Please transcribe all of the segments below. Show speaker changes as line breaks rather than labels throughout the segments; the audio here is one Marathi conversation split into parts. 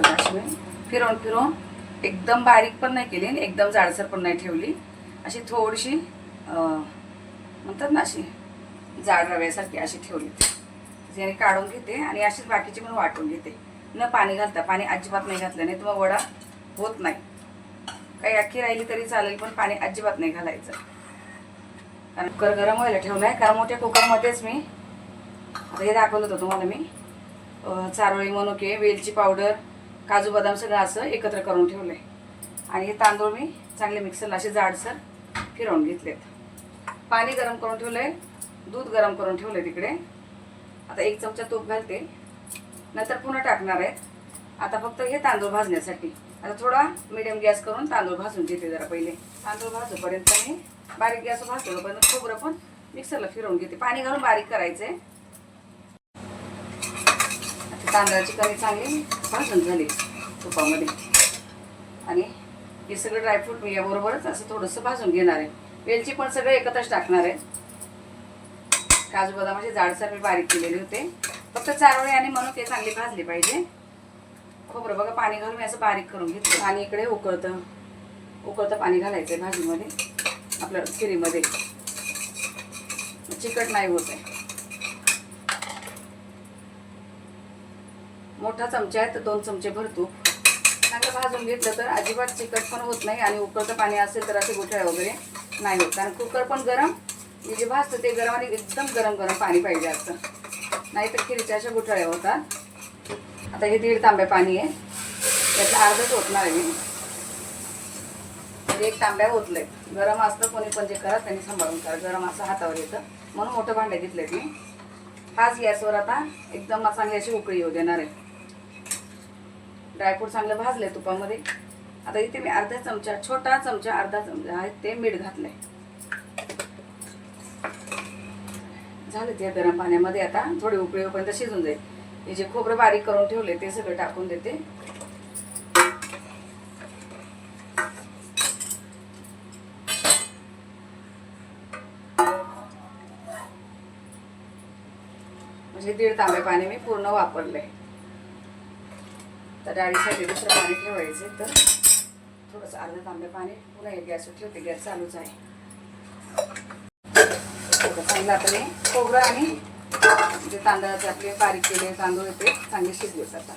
बघा अशी मी फिरवून फिरवून एकदम बारीक पण नाही केली आणि एकदम जाडसर पण नाही ठेवली. अशी थोडीशी म्हणतात ना अशी जाड रव्यासारखी अशी ठेवली. त्याने काढून घेते आणि अशीच बाकीची पण वाटून घेते. न पाणी घालता पाणी अजिबात नाही घातलं नाही तर मग वडा होत नाही. काही अख्खी राहिली तरी चालेल पण पाणी अजिबात नाही घालायचं. कारण कुकर गरम व्हायला ठेवलं आहे कारण मोठ्या कुकरमध्येच मी आता हे दाखवलं होतं तुम्हाला मी. चारोळी मनुके वेलची पावडर काजू बदाम सगळं असं एकत्र करून ठेवलं आहे आणि हे तांदूळ मी चांगले मिक्सरला असे जाडसर फिरवून घेतलेत. पाणी गरम करून ठेवलं आहे दूध गरम करून ठेवलं आहे तिकडे. आता एक चमचा तूप घालते. नंतर पुन्हा टाकणार आहेत. आता फक्त हे तांदूळ भाजण्यासाठी. आता थोडा मिडियम गॅस करून तांदूळ भाजून घेते जरा पहिले. तांदूळ भाजूपर्यंत मी बारीक गॅस भाजतो पण खोबरं पण मिक्सरला फिरवून घेते. पाणी घालून बारीक करायचं आहे तांदळाची कणी चांगली भाजून झाली तुपामध्ये. आणि हे सगळं ड्रायफ्रूट मी याबरोबरच असं थोडंसं भाजून घेणार आहे. वेलची पण सगळं एकत्रच टाकणार आहे. काजू बदामाचे जाडसर मी बारीक केलेले होते. फक्त चारोळे आणि म्हणून ते चांगले भाजले पाहिजे. खोबरं बघा पाणी घालून मी असं बारीक करून घेतलं. आणि इकडे उकळतं. उकळतं पाणी घालायचं आहे भाजीमध्ये आपल्या खिरीमध्ये. चिकट नाही होत आहे. मोठा चमचा आहे तर दोन चमचे भरतो. चांगलं भाजून घेतलं तर अजिबात चिकट पण होत नाही आणि उकळचं पाणी असेल तर असे गुठळ्या वगैरे नाही होत. कारण कुकर पण गरम हे जे भाजतं ते गरम आणि एकदम गरम गरम पाणी पाहिजे असतं. नाही तर खिरीच्या अशा गुठळ्या होतात. आता हे दीड तांब्या पाणी आहे. त्यातलं अर्धच ओतणार आहे मी. म्हणजे एक तांब्या ओतलंय. गरम असतं कोणी पण जे करा त्यांनी सांभाळून करा. गरम असं हातावर येतं. म्हणून मोठं भांडे घेतलेत मी. हाच गॅसवर आता एकदम चांगली अशी उकळी येऊ देणार आहे. ड्रायफ्रूट चांगलं भाजले तुपामध्ये. आता इथे मी अर्धा चमचा छोटा चमचा अर्धा चमचा आहे ते मीठ घातलंय. झालं ते गरम पाण्यामध्ये आता थोडी उकळी शिजून जाईल. हे जे खोबरं बारीक करून ठेवले ते सगळं टाकून देते. म्हणजे दीड तांबे पाणी मी पूर्ण वापरले तर डाळीसाठी दुसरं पाणी ठेवायचं. तर थोडंसं अर्धा तांबे पाणी पुन्हा एक गॅसवर ठेवते गॅस चालूच आहे. आता चांगलं आता मी खोबरं आणि जे तांदळाचे आपले बारीक केले तांदूळ येते चांगले शिजलेत आता.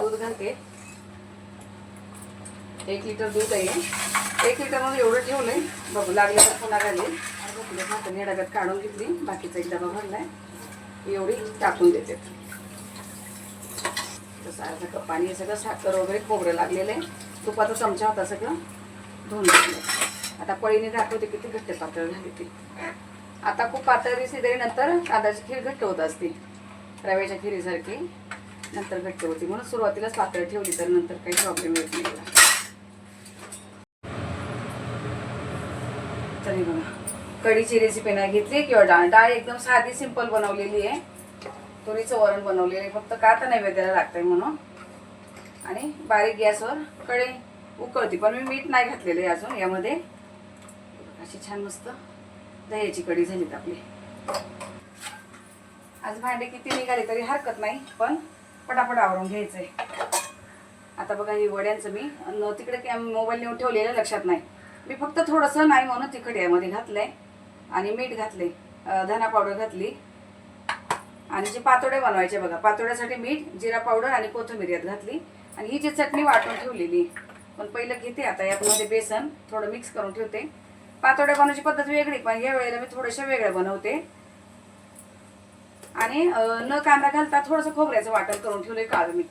दूध घालते. एक लिटर दूध आहे. एक लिटर म्हणून एवढं ठेवलंय. बघू लागले तर पुन्हा घाली अर्धा डब्यात काढून घेतली. बाकीचा एक डबा भरलाय. एवढी टाकून देते. तसं अर्धा कप पाणी हे सगळं साखर वगैरे खोबरं लागलेलं आहे. तुपाचा चमचा होता सगळं. धुवून घेतलं. आता पळीने दाखवते किती घट्ट पातळ झाली ती. आता खूप पातळ दिसली तरी नंतर तांदळाची खीर घट्ट होत असते. रव्याच्या खिरीसारखी नंतर घट्ट होती. म्हणून सुरुवातीलाच पातळ ठेवली तर नंतर काही प्रॉब्लेम येत नाही तरी बघा. कढीची रेसिपी नाही घेतली किंवा डाळ डाळ एकदम साधी सिंपल बनवलेली आहे. तुरीचं वरण बनवलेलं आहे. फक्त का तर नैवेद्याला लागतंय म्हणून? आणि बारीक गॅसवर कडे उकळते. पण मी मीठ नाही घातलेलं आहे अजून. यामध्ये अशी छान मस्त दह्याची कढी झालीत आपली. आज भांडे किती निघाले तरी हरकत नाही पण पटापट आवरून घ्यायचंय. आता बघा हे वड्यांचं मी न तिकडे काय मोबाईल नेऊन ठेवलेलं लक्षात नाही. मी फक्त थोडंसं नाही म्हणून तिखट यामध्ये घातलंय. आणि मीठ घातले धना पावडर घातली. आणि जे पातोडे बनवायचे बघा पातोड्यासाठी मीठ जिरा पावडर आणि कोथिंबीर यात घातली. आणि ही जी चटणी वाटून ठेवलेली पण पहिलं घेते आता यामध्ये बेसन थोडं मिक्स करून ठेवते. पातोड्या बनवायची पद्धत वेगळी पण या वेळेला मी थोड्याशा वेगळ्या बनवते. आणि न कांदा घालता थोडंसं खोबऱ्याचं वाटण करून ठेवले काळ मी.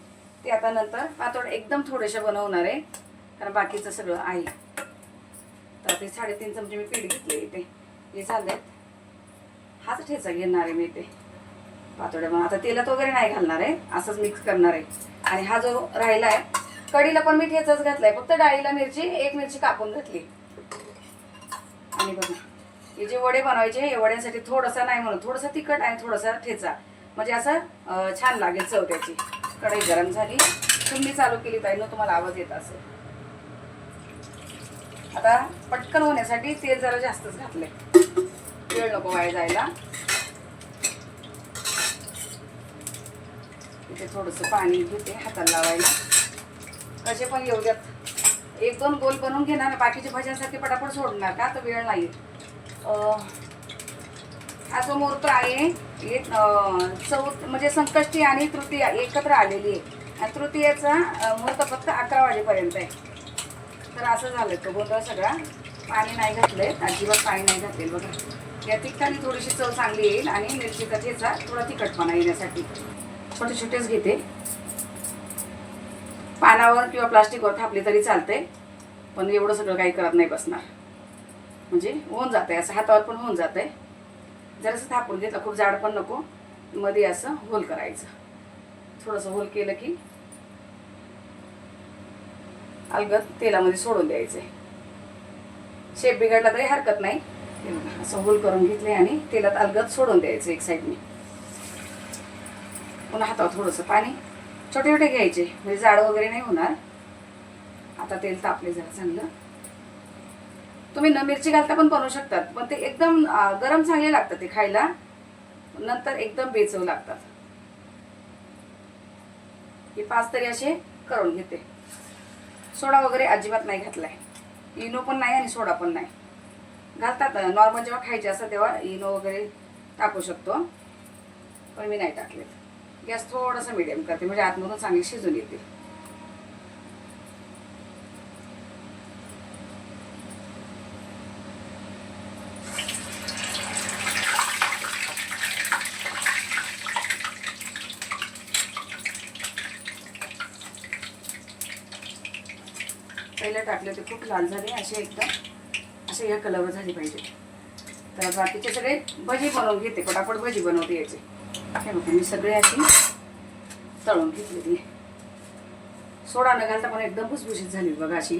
ते आता नंतर पातोडे एकदम थोडेशा बनवणार आहे कारण बाकीचं सगळं आहे. तर ते साडेतीन चमचे मी पीठ घेतले इथे. हे झाले हाच ठेचा घेणार आहे मी इथे. पातोड्या मग आता तेलात वगैरे नाही घालणार आहे. असंच मिक्स करणार आहे. आणि हा जो राहिला आहे कढीला पण मी ठेचाच घातलाय. फक्त डाळीला मिरची एक मिरची कापून घातली. आणि बघा हे जे वडे बनवायचे हे वड्यांसाठी थोडंसं नाही म्हणून थोडंसं तिखट आणि थोडासा ठेचा. म्हणजे असं छान लागेल चव त्याची. कढई गरम झाली. तुम्ही चालू केली पाहिजे तुम्हाला आवाज येत असेल. आता पटकन होण्यासाठी तेल जरा जास्तच घातलंय. वेळ नको वाया जायला. इथे थोडंसं पाणी घेते हाताला लावायला. कसे पण येऊ द्यात. एक दोन गोल बनवून घेणार बाकीच्या भाज्यांसारखे पटापट सोडणार का? तर वेळ नाही हा जो मुहूर्त आहे चौथ म्हणजे संकष्टी आणि तृतीया एकत्र आलेली आहे. आणि तृतीयाचा मुहूर्त फक्त अकरा वाजेपर्यंत आहे. तर असं झालं तो गोंधळ सगळा? पाणी नाही घातलंय अजिबात पाणी नाही घातलेलं बघा. या तिखटाने थोडीशी चव चांगली येईल आणि मिरची ठेचा थोडा तिखटपणा येण्यासाठी. छोटे छोटेच घेते. पानावर किंवा प्लास्टिकवर थापले तरी चालते पण एवढं सगळं काही करत नाही बसणार. म्हणजे होऊन जाते असं हातावर पण होऊन जाते जरासं थापून घेतलं खूप जाड पण नको. मध्ये असं होल करायचं. थोडंसं होल केलं की अलगद तेलामध्ये सोडून द्यायचे शेप बिघडला तरी हरकत नाही. असं होल करून घेतले आणि तेलात अलगद सोडून द्यायचं एक साईडने पुन्हा हातावर थोडंसं पाणी छोटे छोटे घ्यायचे म्हणजे जाड वगैरे नाही होणार. आता तेल तापले जरा चांगलं. तुम्ही न मिरची घालता पण बनवू शकतात पण ते एकदम गरम चांगले लागतात ते खायला. नंतर एकदम बेचव लागतात. हे पाच तरी असे करून घेते. सोडा वगैरे अजिबात नाही घातलाय. इनो पण नाही आणि सोडा पण नाही. घालतात नॉर्मल जेव्हा खायचे असतात तेव्हा इनो वगैरे टाकू शकतो. पण मी नाही टाकलेत. गॅस थोडंसं मिडियम करते म्हणजे आतमधून चांगली शिजून येते. पहिल्या टाकले ते खूप लाल झाले असे एकदम असे या कलरवर झाले पाहिजे. तर बाकीचे सगळे भजी बनवून घेते पटापट भजी बनवते याचे. हे बघा मी सगळे अशी तळून घेतलेली सोडा न घालता पण एकदम भुसभुशीत झाली बघा अशी.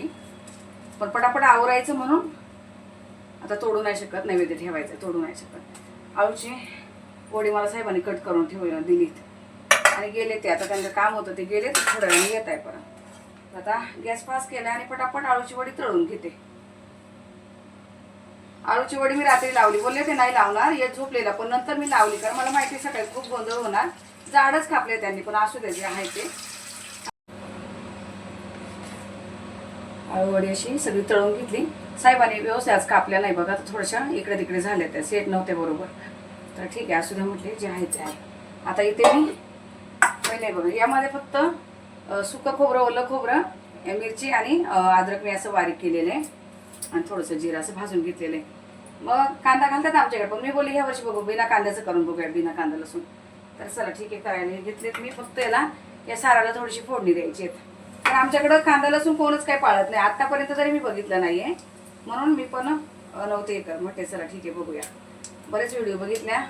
पण पटापट आवरायचं म्हणून आता तोडू नाही शकत नैवेद्य ठेवायचं तोडू नाही शकत. आळूची वडी मला साहेबांनी कट करून ठेवलं दिलीत. आणि गेले ते आता त्यांचं काम होतं ते गेले थोड्या वेळाने येत आहे परत. आता गॅस पास केला आणि पटापट आळूची वडी तळून घेते. आळूची वडी मी रात्री लावली. बोलले ते नाही लावणार हे झोपलेला. पण नंतर मी लावली कारण मला माहिती आहे सकाळी खूप गोंधळ होणार. जाडच कापले त्यांनी पण असू दे जे आहे ते. आळूवडी अशी सगळी तळून घेतली. साहेबांनी व्यवस्थित आज कापल्या नाही बघा थोड्याशा इकडे तिकडे झाल्या त्या. सेट नव्हते बरोबर. तर ठीक आहे असू द्या म्हटले जे आहे ते आहे. आता इथे मी पहिले बघा यामध्ये फक्त सुकं खोबरं ओलं खोबरं मिरची आणि अद्रक मी असं बारीक केलेलं. आहे आणि थोडंसं जिरं असं भाजून घेतलेलं. आहे मग कांदा घालतात आमच्याकडे पण मी बोलली ह्या वर्षी बघू बिना कांद्याचं करून बघूया बिना कांदा लसूण तर चला ठीक आहे करायला घेतलेत. मी फक्त याला या साराला थोडीशी फोडणी द्यायची तर आमच्याकडं कांदा लसूण कोणच काही पाळत नाही. आत्तापर्यंत तरी मी बघितलं नाहीये म्हणून मी पण नव्हते कर म्हटले चला ठीक आहे बघूया. बरेच व्हिडिओ बघितल्या.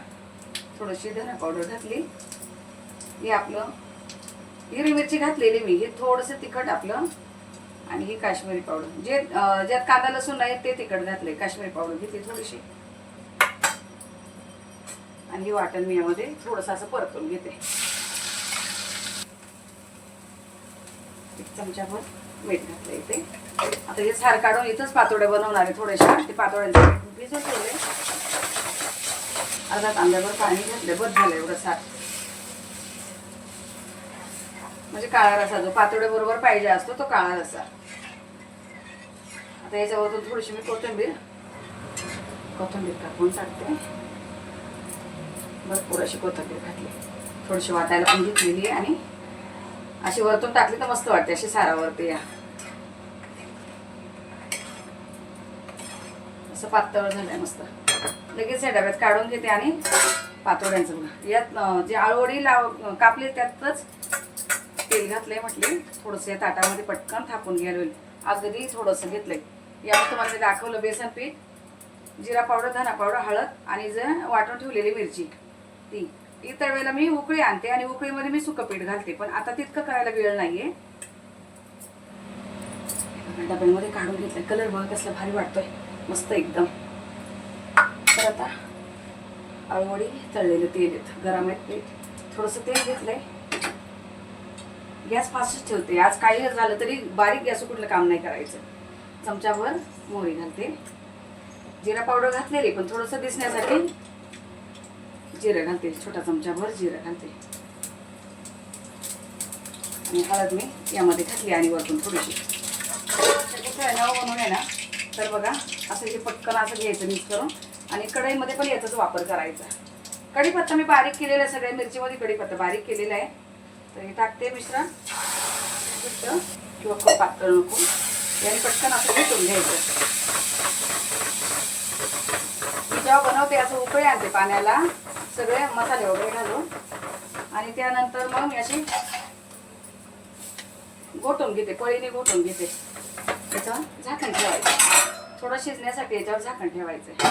थोडीशी धना पावडर घातली. हे आपलं हिरवी मिरची घातलेली मी. हे थोडंसं तिखट आपलं आणि ही काश्मीरी पावडर. जे ज्यात कांदा लसूण नाही ते तिकड घातले काश्मीरी पावडर. घेते थोडीशी आणि ही वाटण मी यामध्ये थोडंसं असं परतून घेते. एक चमच्याभर मीठ घातलं इथे. आता हे सार काढून इथंच पातोड्या बनवणार आहे थोड्याशा. ते पातोड्यांचे भिजत ठेवले अर्धा कांद्याभर पाणी घातले बस झालं एवढं सार. म्हणजे काळा रसा जो पातोड्या बरोबर पाहिजे असतो तो काळा रसा. आता याच्यावरतून थोडीशी मी कोथिंबीर कोथिंबीर टाकून टाकते. भरपूर अशी कोथिंबीर घातली. थोडीशी वाटायला पण घेतलेली आहे आणि अशी वरतून टाकली तर मस्त वाटते अशी सारावरती या. असं पातळ झालंय मस्त. लगेच हे डब्यात काढून घेते आणि पातोड्यांचं बघा. यात जे आळवडी लाव कापली त्यातच तेल घातलंय म्हटले थोडंसं या ताटामध्ये पटकन थापून घ्यायला होईल. अगदी थोडंसं घेतलंय. यावर तुम्हाला मी दाखवलं बेसन पीठ जिरा पावडर धना पावडर हळद आणि जे वाटून ठेवलेली मिरची ती. इतर वेळेला मी उकळी आणते आणि उकळीमध्ये मी सुकं पीठ घालते पण आता तितकं करायला वेळ नाहीये. डब्यामध्ये काढून घेतलं कलर बघा कसला भारी वाटतोय. मस्त एकदम. तर आता आळूवडी तळलेलं तेल येत. गरम आहेत पीठ. थोडंसं तेल घेतलंय. गॅस फास्टच ठेवते. आज काही झालं तरी बारीक गॅस कुठलं काम नाही करायचं. चमच्यावर मोहरी घालते. जिरा पावडर घातलेली पण थोडंसं दिसण्यासाठी जिरं घालते. छोटा चमच्याभर जिरं घालते. आणि हळद मी यामध्ये घातली आणि वरतून थोडीशी. नाव आहे ना बनवून आहे ना तर बघा असं हे पटकन असं घ्यायचं मिक्स करून. आणि कढईमध्ये पण याचाच वापर करायचा. कढीपत्ता मी बारीक केलेला आहे सगळ्या मिरचीमध्ये कढीपत्ता बारीक केलेला आहे. तर हे टाकते मिश्रण. किंवा खूप पातळ नको याने पटकन असं भेटून घ्यायचं. मी जेव्हा बनवते असं उकळी आणते पाण्याला सगळे मसाले वगैरे घालून. आणि त्यानंतर मग मी अशी गोठून घेते पळीने गोठून घेते. त्याच्यावर झाकण ठेवायचं. थोडं शिजण्यासाठी याच्यावर झाकण ठेवायचं.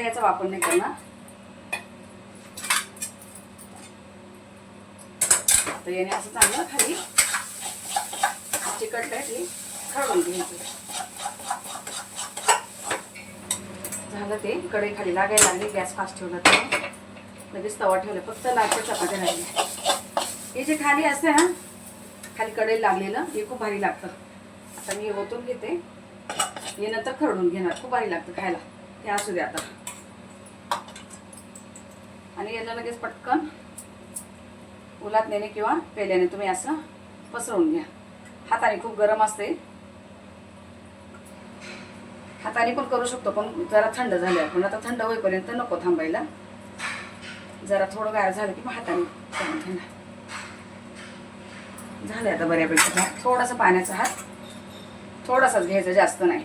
आता याचा वापर नाही करणार. आता याने असं चांगलं खाली चिकटलंय ती खळवून घ्यायचं. झालं ते कढई खाली लागायला लागली गॅस फास्ट ठेवला तर लगेच तवा ठेवला फक्त लागतं चपात्या राहिल्या. हे जे खाली असते ना खाली कढई लागलेलं हे खूप भारी लागतं. आता मी हे ओतून घेते. हे नंतर खरडून घेणार खूप भारी लागतं खायला. हे असू दे आता. आणि याला लगेच पटकन उलात नेणे किंवा पेल्याने तुम्ही असं पसरवून घ्या. हाताने खूप गरम असते. हाताने पण करू शकतो पण जरा थंड झालं पण आता थंड होईपर्यंत नको थांबायला. जरा थोडं गार झालं की मग हाताने करून घेणार झालं आता बऱ्यापैकी. भात थोडासा पाण्याचा हात थोडासाच घ्यायचा जास्त नाही.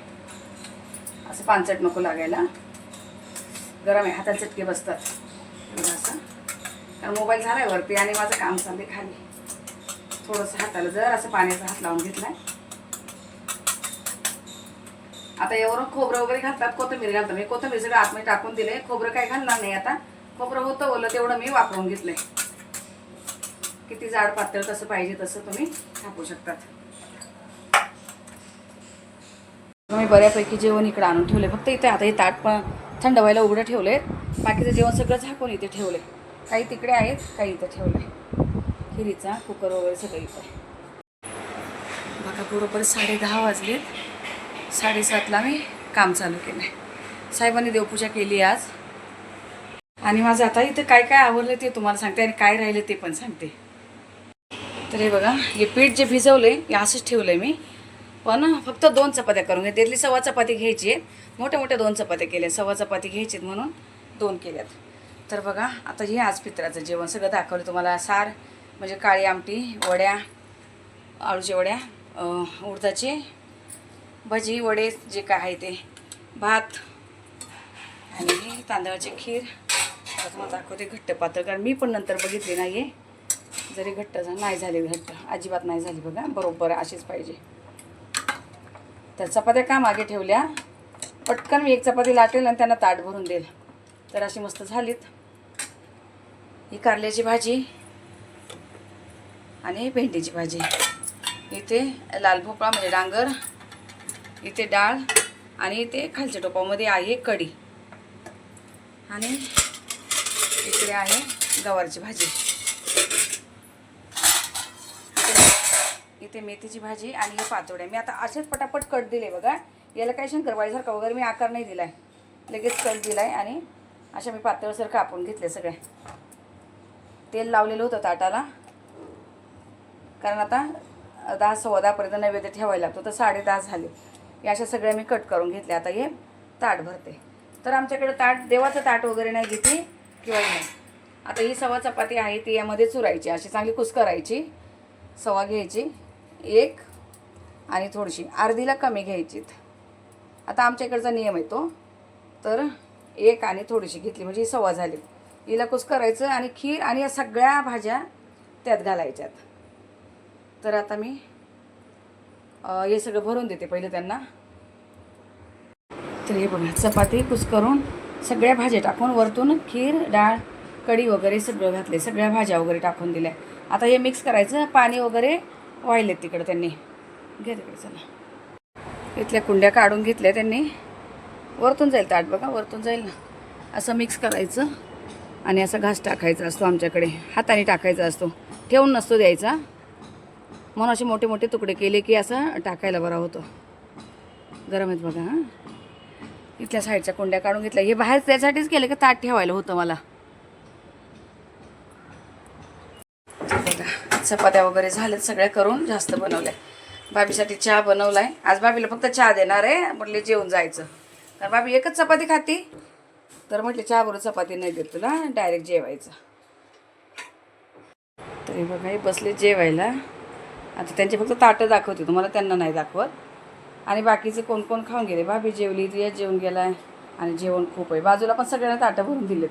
असं पानचट नको लागायला. गरम आहे हाताचे चटके बसतात. कारण मोबाईल झालाय वरती आणि माझं काम चाललंय खाली. थोडंसं हाताला जर असं पाण्याचा हात लावून घेतलाय. आता यावरून खोबरं वगैरे घालतात कोथंबीर घालतात. मी कोथंबीर सगळं आतमध्ये टाकून दिले खोबरं काय घालणार नाही आता. खोबरं होतं ओलं तेवढं मी वापरून घेतलंय. किती जाड पातळ कसं पाहिजे तसं तुम्ही टाकू शकतात. मी बऱ्यापैकी जेवण इकडे आणून ठेवले फक्त इथे आता हे ताट पण थंड व्हायला उघडं ठेवले बाकीचं जेवण सगळं झाकून इथे ठेवले काही तिकडे आहेत काही इथं ठेवलं आहे खिरीचा कुकर वगैरे सगळं इथं. बघा बरोबर साडे दहा वाजलेत. साडेसातला मी काम चालू केलं आहे साहेबांनी देवपूजा केली आज. आणि माझं आता इथं काय काय आवडलं ते तुम्हाला सांगते आणि काय राहिलं ते पण सांगते. तर हे बघा हे पीठ जे भिजवले हे असंच ठेवलं आहे मी. पण फक्त दोन चपात्या करून घे. त्यातली सव्वा चपाती घ्यायची आहे मोठ्या मोठ्या दोन चपात्या केल्या. सव्वा चपाती घ्यायची आहेत म्हणून दोन केल्यात. तर बघा आता हे आज पित्राचं जेवण. सगळं दाखवलं तुम्हाला. सार म्हणजे काळी आमटी वड्या आळूच्या वड्या उडदाचे भजी वडे जे काय आहे ते. भात आणि तांदळाची खीर. आता तुम्हाला दाखवते घट्ट पातळ कारण मी पण नंतर बघितली नाही आहे जरी घट्ट नाही झाले घट्ट. अजिबात नाही झाली बघा. बरोबर अशीच पाहिजे. तर चपात्या का मागे ठेवल्या? पटकन मी एक चपाती लाटेल आणि त्यांना ताट भरून देईल. तर अशी मस्त झालीत. ही कारल्याची भाजी आणि भेंडीची भाजी. इथे लाल भोपळा म्हणजे डांगर इथे डाळ आणि इथे खालच्या टोपामध्ये आहे कढी. आणि इकडे आहे गवारची भाजी. इथे- इथे मेथीची भाजी आणि हे पातोड्या मी आता असेच पटापट कट दिले बघा. याला काही शंकरबाईसारखा वगैरे मी आकार नाही दिलाय. लगेच कट आहे आणि अशा मी पातळसर कापून घेतल्या सगळ्या तेल लावलेलं होतं ताटाला. कारण आता दहा सव्वा दहापर्यंत नैवेद्य ठेवायला लागतो तर साडे दहा झाले. या अशा सगळ्या मी कट करून घेतले. आता हे ताट भरते. तर आमच्याकडे ताट देवाचं ताट वगैरे नाही घेते किंवा नाही. आता ही सव्वा चपाती आहे ती यामध्ये चुरायची. अशी चांगली कुस्करायची. सवा सव्वा घ्यायची एक आणि थोडीशी. अर्धीला कमी घ्यायचीत. आता आमच्या इकडचा नियम आहे तो. तर एक आणि थोडीशी घेतली. म्हणजे ही सव्वा झाली. हिला कुस करायचं आणि खीर आणि या सगळ्या भाज्या त्यात घालायच्यात. तर आता मी हे सगळं भरून देते पहिले त्यांना. तर हे बघा चपाती कुस करून सगळ्या भाज्या टाकून वरतून खीर डाळ कढी वगैरे सगळं घातले सगळ्या भाज्या वगैरे टाकून दिल्या. आता हे मिक्स करायचं पाणी वगैरे वाहिलेत तिकडं त्यांनी. घे तिकडे चला. इथल्या कुंड्या काढून घेतल्या त्यांनी. वरतून जाईल ताट बघा वरतून जाईल ना. असं मिक्स करायचं. आणि असा घास टाकायचा असतो आमच्याकडे. हाताने टाकायचा असतो. ठेवून नसतो द्यायचा. म्हणून असे मोठे मोठे तुकडे केले की असं टाकायला बरा होतो. गरम आहेत बघा हां. इथल्या साईडच्या कोंड्या काढून घेतल्या. हे बाहेर त्यासाठीच केलं की ताट ठेवायला होतं मला. बघा चपात्या वगैरे झाल्यात सगळ्या करून जास्त बनवल्या. भाभीसाठी चहा बनवलाय. आज भाभीला फक्त चहा देणार आहे. म्हटले जेवून जायचं. तर भाभी एकच चपाती खाती? तर म्हटले चहाबरोबर चपाती नाही देत तुला डायरेक्ट जेवायचं. तरी बघा हे बसले जेवायला. आता त्यांचे फक्त ताटं दाखवते तुम्हाला त्यांना नाही दाखवत. आणि बाकीचे कोण कोण खाऊन गेले? भाभी जेवली रिया जेवून गेला आणि जेवण खूप आहे. बाजूला पण सगळ्यांना ताटं भरून दिलेत.